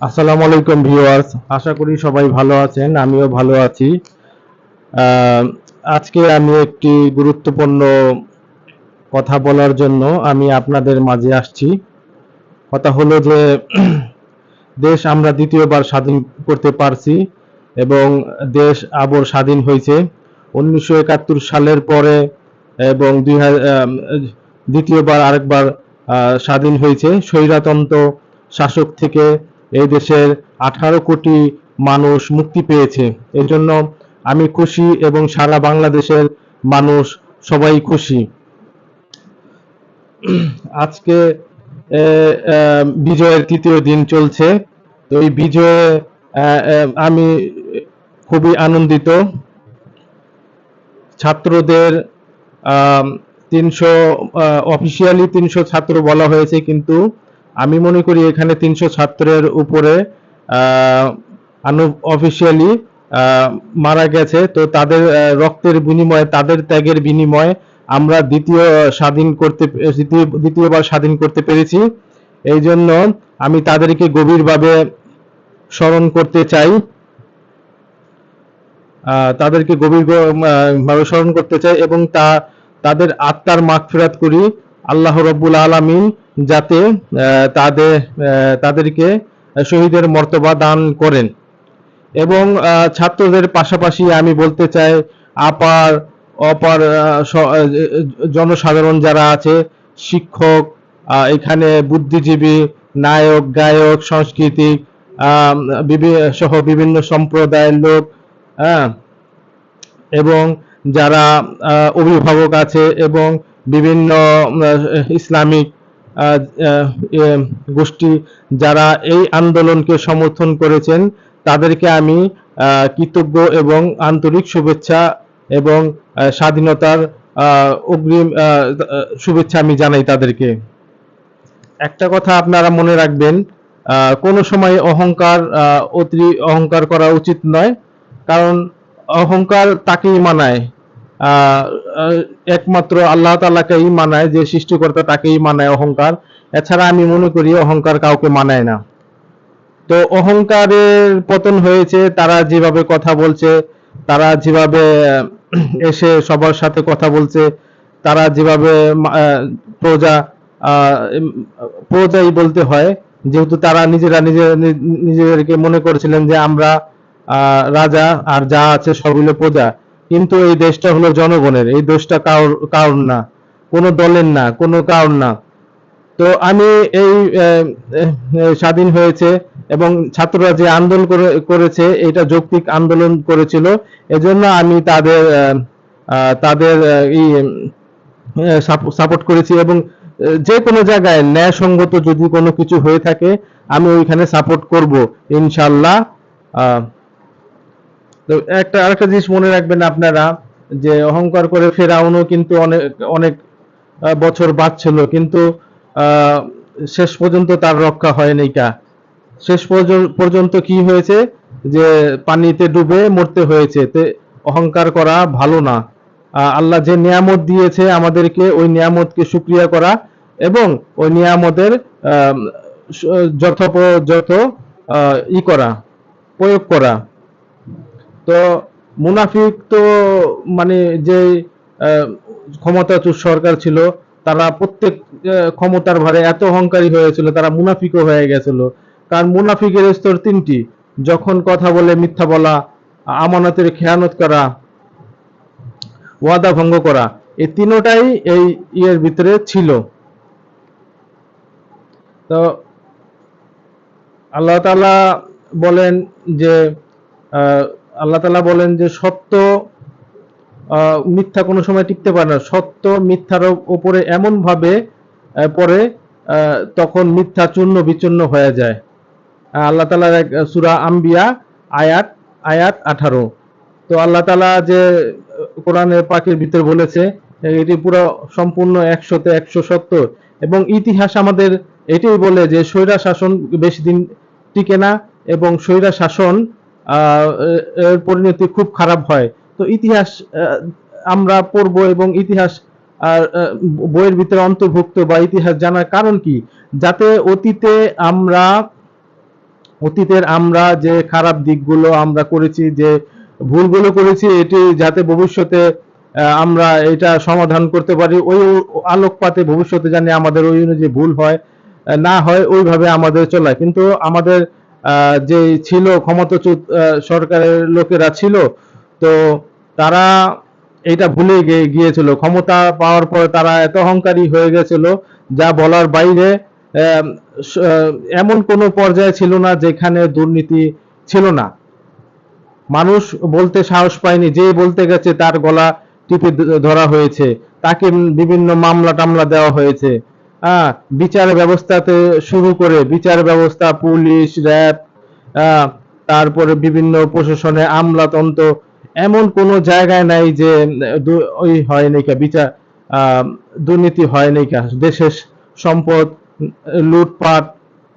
আসসালামু আলাইকুম ভিউয়ার্স, আশা করি সবাই ভালো আছেন, আমিও ভালো আছি। আজকে আমি একটি গুরুত্বপূর্ণ কথা বলার জন্য আমি আপনাদের মাঝে আসছি। কথা হলো যে, দেশ আমরা দ্বিতীয়বার স্বাধীন করতে পারছি এবং দেশ আবার স্বাধীন হয়েছে। উনিশশো একাত্তর সালের পরে এবং দুই হাজার দ্বিতীয়বার আরেকবার স্বাধীন হয়েছে। স্বৈরতন্ত্র শাসক থেকে এই দেশের আঠারো কোটি মানুষ মুক্তি পেয়েছে। এর জন্য আমি খুশি এবং সারা বাংলাদেশের মানুষ সবাই খুশি। আজকে বিজয়ের তৃতীয় দিন চলছে। তো এই বিজয়ে আমি খুবই আনন্দিত। ছাত্রদের তিনশো অফিসিয়ালি তিনশো ছাত্র বলা হয়েছে, কিন্তু আমি মনে করি এখানে তিনশো ছাত্রের উপরে অফিসিয়ালি মারা গেছে। তো তাদের রক্তের বিনিময়ে, তাদের ত্যাগের বিনিময়ে আমরা দ্বিতীয় স্বাধীন করতে দ্বিতীয়বার স্বাধীন করতে পেরেছি। এই জন্য আমি তাদেরকে গভীরভাবে স্মরণ করতে চাই। তাদেরকে গভীর ভাবে স্মরণ করতে চাই এবং তা, তাদের আত্মার মাগফিরাত করি। আল্লাহ রব্বুল আলামিন যাতে তাদের তাদেরকে শহীদের মর্তবা দান করেন। এবং ছাত্রদের পাশাপাশি আমি বলতে চাই, আপার, অপার জনসাধারণ যারা আছে, শিক্ষক এখানে বুদ্ধিজীবী, নায়ক, গায়ক, সাংস্কৃতিক সহ বিভিন্ন সম্প্রদায়ের লোক হ্যাঁ এবং যারা অভিভাবক আছে এবং বিভিন্ন ইসলামিক গোষ্ঠী যারা এই আন্দোলনকে সমর্থন করেছেন, তাদেরকে আমি কৃতজ্ঞ এবং আন্তরিক শুভেচ্ছা এবং স্বাধীনতার অগ্রিম শুভেচ্ছা আমি জানাই তাদেরকে। একটা কথা আপনারা মনে রাখবেন কোনো সময় অহংকার অতি, অহংকার করা উচিত নয়, কারণ অহংকার তাকেই মানায়। একমাত্র আল্লাহ তালাকেই মানায়, যে সৃষ্টিকর্তা তাকেই মানায় অহংকার। এছাড়া আমি মনে করি অহংকার কাউকে মানায় না। তো অহংকারের পতন হয়েছে, তারা যেভাবে কথা বলছে, তারা যেভাবে এসে সবার সাথে কথা বলছে, তারা যেভাবে প্রজা প্রজাই বলতে হয়, যেহেতু তারা নিজেরা নিজের নিজেদেরকে মনে করেছিলেন যে আমরা রাজা, আর যা আছে সবগুলো প্রজা। কিন্তু এই দেশটা হলো জনগণের এই দেশটা কারোর কারোর না কোনো দলের না কোনো কারোর না। তো আমি এই স্বাধীন হয়েছে এবং ছাত্ররা যে আন্দোলন করে করেছে এটা যৌক্তিক আন্দোলন করেছিল এজন্য আমি তাদের তাদের আহ, ই সাপোর্ট করেছি এবং যে কোনো জায়গায় ন্যায়সঙ্গত যদি কোনো কিছু হয়ে থাকে আমি ওইখানে সাপোর্ট করব ইনশাল্লাহ একটা, আরেকটা জিনিস মনে রাখবেন আপনারা, যে অহংকার করে ফেরাউনও কিন্তু অনেক অনেক বছর বাঁচছিল কিন্তু শেষ পর্যন্ত তার রক্ষা হয়নি কা শেষ পর্য- পর্যন্ত কি হয়েছে? যে পানিতে ডুবে মরতে হয়েছে। তে, অহংকার করা ভালো না। আল্লাহ যে নিয়ামত দিয়েছে আমাদেরকে, ওই নিয়ামতকে সুক্রিয়া করা এবং ওই নিয়ামতের যথোপযথ ই করা, প্রয়োগ করা। তো মুনাফিক তো মানে যে ক্ষমতাচুর সরকার ছিল, তারা প্রত্যেক ক্ষমতার ভারে এত অহংকারী হয়েছিল, তারা মুনাফিকও হয়ে গেছিল। কারণ মুনাফিকের স্তর তিনটি। যখন কথা বলে মিথ্যা বলা, আমানতের খেয়ানত করা, ওয়াদা ভঙ্গ করা, এই তিনোটাই এই ইয়ের ভিতরে ছিল। তো আল্লাহ তাআলা বলেন যে আল্লাহ তাআলা বলেন যে সত্য মিথ্যা কোনো সময় টিকতে পারে না। সত্য মিথ্যার ওপরে এমন ভাবে আহ, পড়ে আহ, তখন মিথ্যা চূর্ণ বিচূর্ণ হয়ে যায়। আল্লাহ তাআলার এক সূরা আম্বিয়া আয়াত আয়াত আঠারো। তো আল্লাহ তাআলা যে কোরআনের পাখির ভিতর বলেছে এটি পুরো সম্পূর্ণ একশোতে একশো সত্য এবং ইতিহাস আমাদের এটাই বলে যে স্বৈরা শাসন বেশি দিন টিকে না এবং স্বৈরা শাসন এর পরিণতি খুব খারাপ হয়। তো ইতিহাস আমরা পড়ব এবং ইতিহাস, আর বইয়ের ভিতরে অন্তর্ভুক্ত বা ইতিহাস জানার কারণ কি? যাতে অতীতে আমরা, অতীতের আমরা যে খারাপ দিকগুলো আমরা করেছি, যে ভুলগুলো করেছি, এটি যাতে ভবিষ্যতে আমরা এটা সমাধান করতে পারি, ওই আলোকপাতে ভবিষ্যতে জানি আমাদের ওই অনুযায়ী ভুল হয়, না হয় ওইভাবে আমাদের চলে কিন্তু আমাদের যে ছিল ক্ষমতাচ্যুত সরকারের লোকেরা ছিল, তো তারা এটা ভুলে গিয়ে- গিয়েছিল। ক্ষমতা পাওয়ার পর তারা এত অহংকারী হয়ে গেছিল, যা বলার বাইরে এমন কোনো পর্যায়ে ছিল না যেখানে দুর্নীতি ছিল না। মানুষ বলতে সাহস পায়নি, যে বলতে গেছে তার গলা টিপে ধরা হয়েছে। তাকে বিভিন্ন মামলা টামলা দেওয়া হয়েছে। হ্যাঁ বিচার ব্যবস্থাতে শুরু করে বিচার ব্যবস্থা পুলিশ র্যাব তারপরে বিভিন্ন প্রশাসনে আমলাতন্ত্র এমন কোনো জায়গায় নাই যে ওই হয় নাকি বিচার দুর্নীতি হয় নাকি দেশের সম্পদ লুটপাট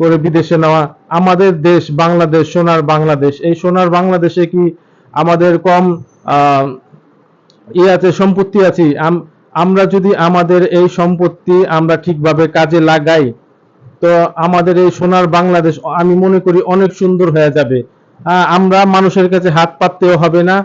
করে বিদেশে নেওয়া আমাদের দেশ বাংলাদেশ সোনার বাংলাদেশ এই সোনার বাংলাদেশে কি আমাদের কম আহ, ই আছে সম্পত্তি আছে আমরা যদি আমাদের এই সম্পত্তি আমরা ঠিকভাবে কাজে লাগাই, তো আমাদের এই সোনার বাংলাদেশ, আমি মনে করি অনেক সুন্দর হয়ে যাবে। আমরা মানুষের কাছে হাত পাততেও হবে না,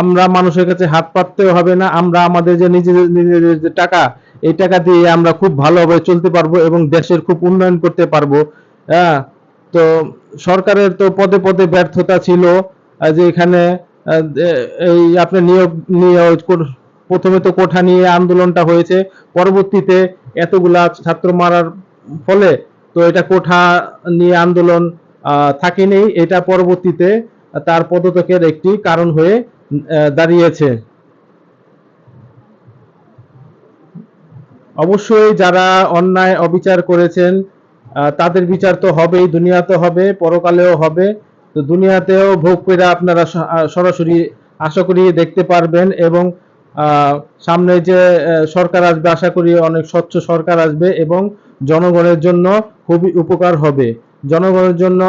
আমরা মানুষের কাছে হাত পাততেও হবে না, আমরা আমাদের যে নিজেদের নিজেদের যে টাকা, এই টাকা দিয়ে আমরা খুব ভালোভাবে চলতে পারব এবং দেশের খুব উন্নয়ন করতে পারব। হ্যাঁ তো সরকারের তো পদে পদে ব্যর্থতা ছিল যে এখানে এই আপনার নিয়োগ নিয়োগ প্রথমে তো কোঠা নিয়ে আন্দোলনটা হয়েছে, পরবর্তীতে এতগুলা ছাত্র মারার ফলে তো এটা কোঠা নিয়ে আন্দোলন থাকেনি। এটা পরবর্তীতে তার পদত্যাগের একটি কারণ হয়ে দাঁড়িয়েছে। অবশ্যই যারা অন্যায় অবিচার করেছেন তাদের বিচার তো হবেই, দুনিয়াতে হবে, পরকালেও হবে। তো দুনিয়াতেও ভোগ করে আপনারা সরাসরি আশা করি দেখতে পারবেন এবং সামনে যে সরকার আসবে, আশা করি অনেক স্বচ্ছ সরকার আসবে এবং জনগণের জন্য খুবই উপকার হবে। জনগণের জন্য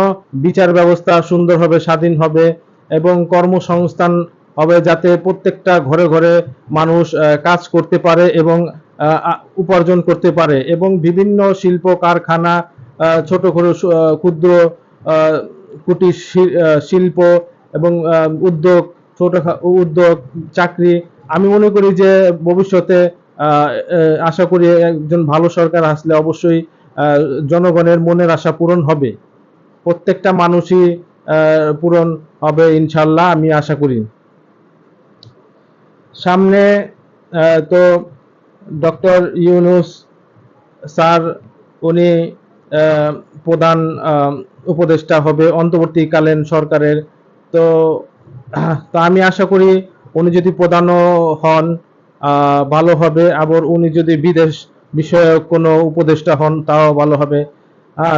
বিচার ব্যবস্থা সুন্দর হবে, স্বাধীন হবে এবং কর্মসংস্থান হবে যাতে প্রত্যেকটা ঘরে ঘরে মানুষ কাজ করতে পারে এবং উপার্জন করতে পারে এবং বিভিন্ন শিল্প, কারখানা ছোট ক্ষুদ্র কুটির শিল্প এবং উদ্যোগ ছোট উদ্যোগ, চাকরি আমি মনে করি যে ভবিষ্যতে আশা করি একজন ভালো সরকার আসলে অবশ্যই জনগণের মনের আশা পূরণ হবে। প্রত্যেকটা মানুষই পূরণ হবে ইনশাল্লাহ, আমি আশা করি। সামনে তো ডক্টর ইউনুস স্যার, উনি প্রধান উপদেষ্টা হবে, অন্তর্বর্তীকালীন সরকারের। তো তো আমি আশা করি উনি যদি প্রধানও হন ভালো হবে। আবার উনি যদি বিদেশ বিষয়ক কোনো উপদেষ্টা হন, তাও ভালো হবে।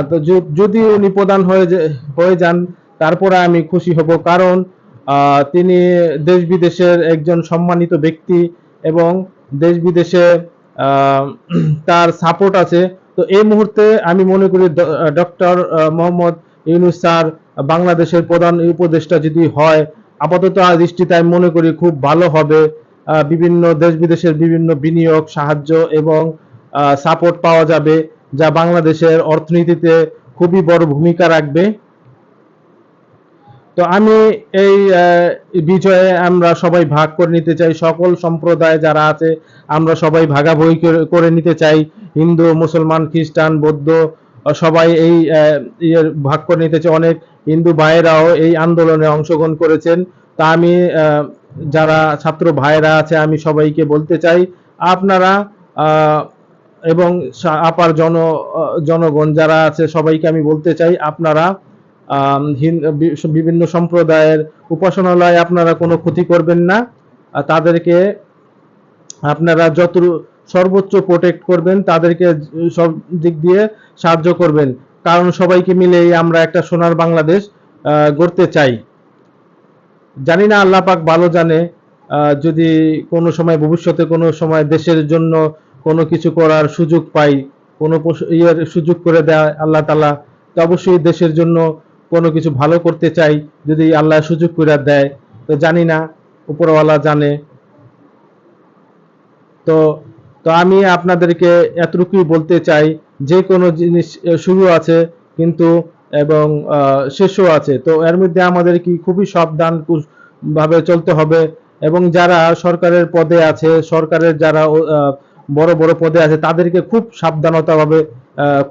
তো যদি উনি প্রধান হয়ে হয়ে যান, তারপরে আমি খুশি হব। কারণ তিনি দেশ বিদেশের একজন সম্মানিত ব্যক্তি এবং দেশ বিদেশে তার সাপোর্ট আছে। তো এই মুহূর্তে আমি মনে করি ডক্টর মোহাম্মদ ইউনুস স্যার বাংলাদেশের প্রধান উপদেষ্টা যদি হয় আপাতত দৃষ্টিতে আমি মনে করি খুব ভালো হবে। বিভিন্ন দেশ বিদেশের বিভিন্ন বিনিয়োগ, সাহায্য এবং সাপোর্ট পাওয়া যাবে, যা বাংলাদেশের অর্থনীতিতে খুবই বড় ভূমিকা রাখবে। তো আমি এই বিজয়ে আমরা সবাই ভাগ করে নিতে চাই। সকল সম্প্রদায় যারা আছে, আমরা সবাই ভাগাভাগি করে- নিতে চাই। হিন্দু, মুসলমান, খ্রিস্টান, বৌদ্ধ, সবাই এই ভাগ করে নিতে চাই। অনেক হিন্দু ভাইয়েরাও এই আন্দোলনে অংশগ্রহণ করেছেন। তা আমি যারা ছাত্র ভাইয়েরা আছে, আমি সবাইকে বলতে চাই, আপনারা এবং আপার জন জনগণ যারা আছে, সবাইকে আমি বলতে চাই, আপনারা বিভিন্ন সম্প্রদায়ের উপাসনালয় আপনারা কোনো ক্ষতি করবেন না। তাদেরকে আপনারা যত সর্বোচ্চ প্রোটেক্ট করবেন, তাদেরকে সব দিক দিয়ে সাহায্য করবেন। কারণ সবাইকে মিলেই আমরা একটা সোনার বাংলাদেশ গড়তে চাই। জানি না আল্লাহ পাক ভালো জানে যদি কোনো সময় ভবিষ্যতে কোনো সময় দেশের জন্য কোনো কিছু করার সুযোগ পাই, কোনো ইয়ের সুযোগ করে দেয় আল্লাহ তালা তো অবশ্যই দেশের জন্য কোনো কিছু ভালো করতে চাই, যদি আল্লাহ সুযোগ করে দেয়। তো জানি না, উপরওয়ালা জানে। তো তো আমি আপনাদেরকে এতটুকুই বলতে চাই যে কোনো জিনিস শুরু আছে কিন্তু, এবং শেষও আছে। তো এর মধ্যে আমাদের কি খুবই সাবধান ভাবে চলতে হবে এবং যারা সরকারের পদে আছে, সরকারের যারা বড় বড় পদে আছে, তাদেরকে খুব সাবধানতা ভাবে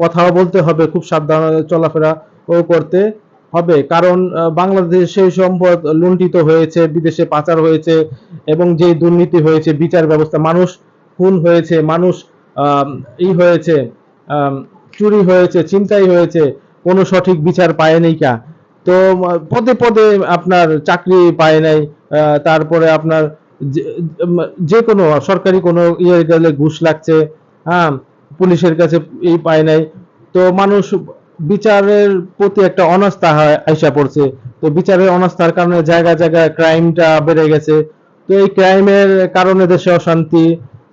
কথাও বলতে হবে, খুব সাবধান চলাফেরা ও করতে হবে। কারণ বাংলাদেশে সেই সম্পদ লুণ্ঠিত হয়েছে, বিদেশে পাচার হয়েছে এবং যে দুর্নীতি হয়েছে, বিচার ব্যবস্থা, মানুষ খুন হয়েছে, মানুষ ই হয়েছে। চুরি হয়েছে চিন্তাই হয়েছে, কোনো সঠিক বিচার পায়নি কা? তো পদে পদে আপনার চাকরি পায় নাই তারপরে আপনার যে- কোনো সরকারি কোনো ইয়ে গেলে ঘুষ লাগছে হ্যাঁ পুলিশের কাছে এই পায় নাই। তো মানুষ বিচারের প্রতি একটা অনাস্থা হয়, আইসা পড়ছে। তো বিচারের অনাস্থার কারণে জায়গা জায়গায় ক্রাইমটা বেড়ে গেছে। তো এই ক্রাইমের কারণে দেশে অশান্তি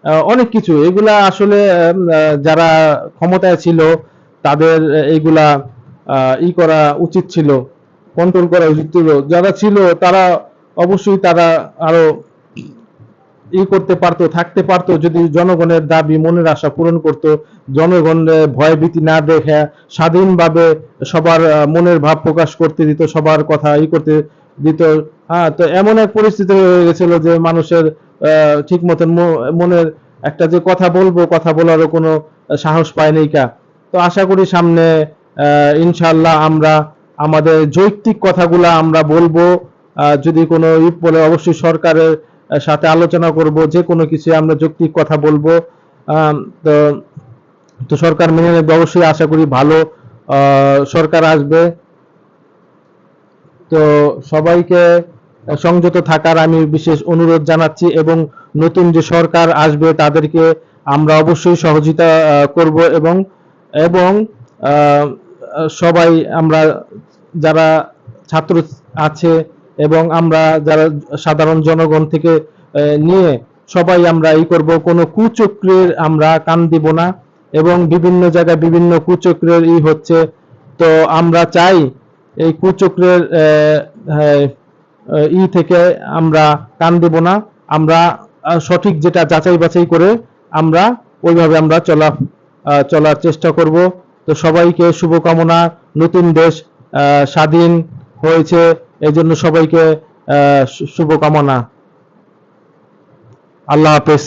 অনেক কিছু। এগুলা আসলে যারা ক্ষমতায় ছিল, তাদের এইগুলা ই করা উচিত ছিল কন্ট্রোল করা উচিত ছিল। যারা ছিল, তারা অবশ্যই তারা আরও ই করতে পারতো, থাকতে পারতো, যদি জনগণের দাবি, মনের আশা পূরণ করত, জনগণের ভয় ভীতি না দেখে, স্বাধীনভাবে সবার মনের ভাব প্রকাশ করতে দিত, সবার কথা ই করতে দিত হ্যাঁ তো এমন এক পরিস্থিতি হয়ে গেছিল যে মানুষের ঠিক মতন মনের একটা যে কথা বলব, কথা বলারও কোনো সাহস পায় পায়নি কা। তো আশা করি সামনে ইনশাল্লাহ আমরা আমাদের যৌক্তিক কথাগুলা আমরা বলব। যদি কোনো ই বলে অবশ্যই সরকারের সাথে আলোচনা করব, যে কোনো কিছু আমরা যৌক্তিক কথা বলব। তো তো সরকার মেনে নেবে, অবশ্যই আশা করি ভালো সরকার আসবে। তো সবাইকে সংযত থাকার আমি বিশেষ অনুরোধ জানাচ্ছি এবং নতুন যে সরকার আসবে তাদেরকে আমরা অবশ্যই সহযোগিতা করব এবং এবং সবাই আমরা যারা ছাত্র আছে এবং আমরা যারা সাধারণ জনগণ থেকে নিয়ে সবাই আমরা এই করব। কোনো কুচক্রের আমরা কান দিব না এবং বিভিন্ন জায়গায় বিভিন্ন কুচক্রের ই হচ্ছে। তো আমরা চাই এই কুচক্রের ই থেকে আমরা কান দেব না। আমরা সঠিক যেটা যাচাই বাছাই করে আমরা ওইভাবে আমরা চলা চলার চেষ্টা করব। তো সবাইকে শুভকামনা। নতুন দেশ স্বাধীন হয়েছে এই জন্য সবাইকে শুভকামনা। আল্লাহ হাফেজ।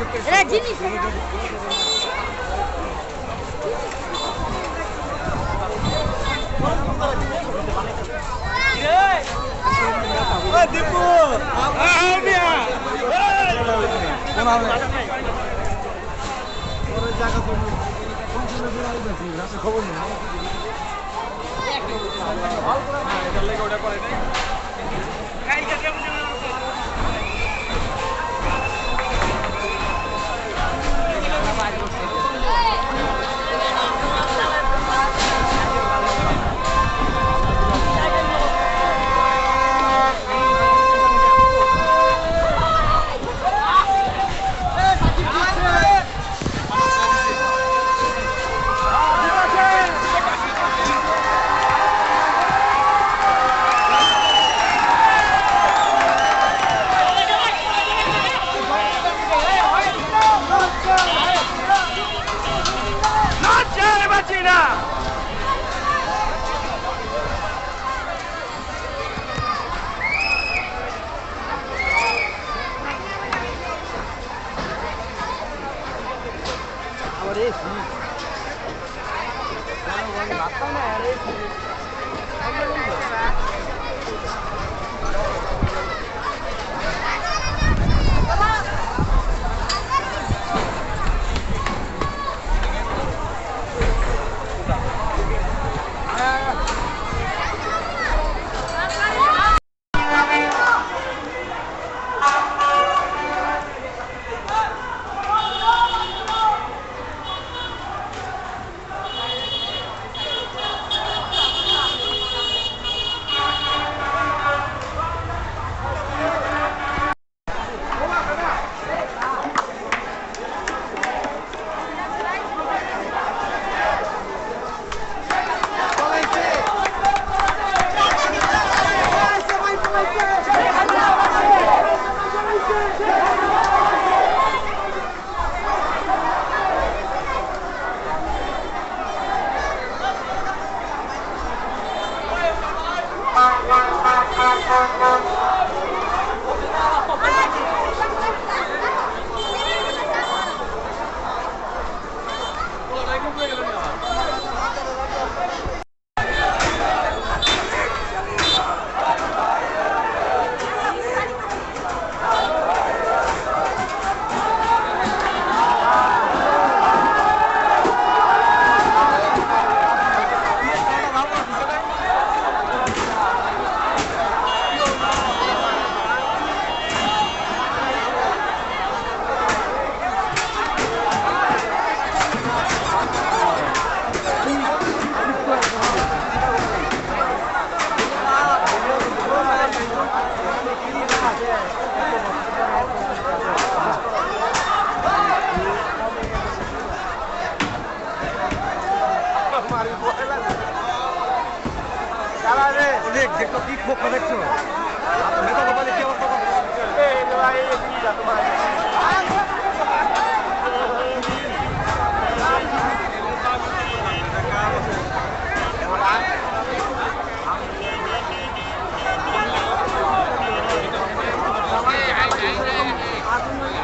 Era Jimmy. দীপু খবর নেই ভাল করে না এটা লেগে ওটা করে নাই 어레시 나는 거기 맞다네 어레시 নেতা গোপালে কি অবস্থা আমি এটা জানতাম না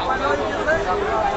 আমার বাড়ি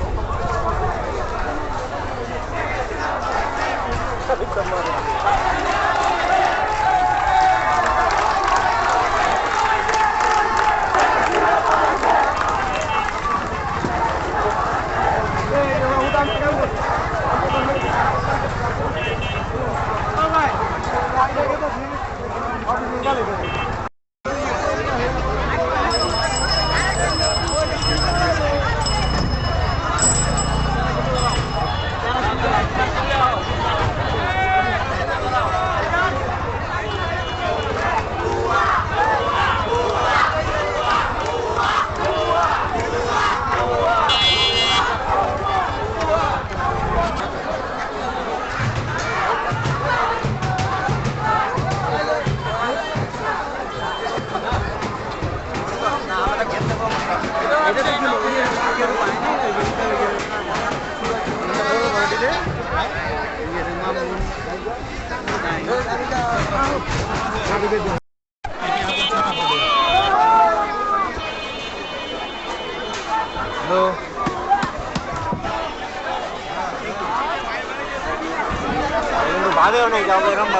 অনেক যাব મારે નહીં જાવ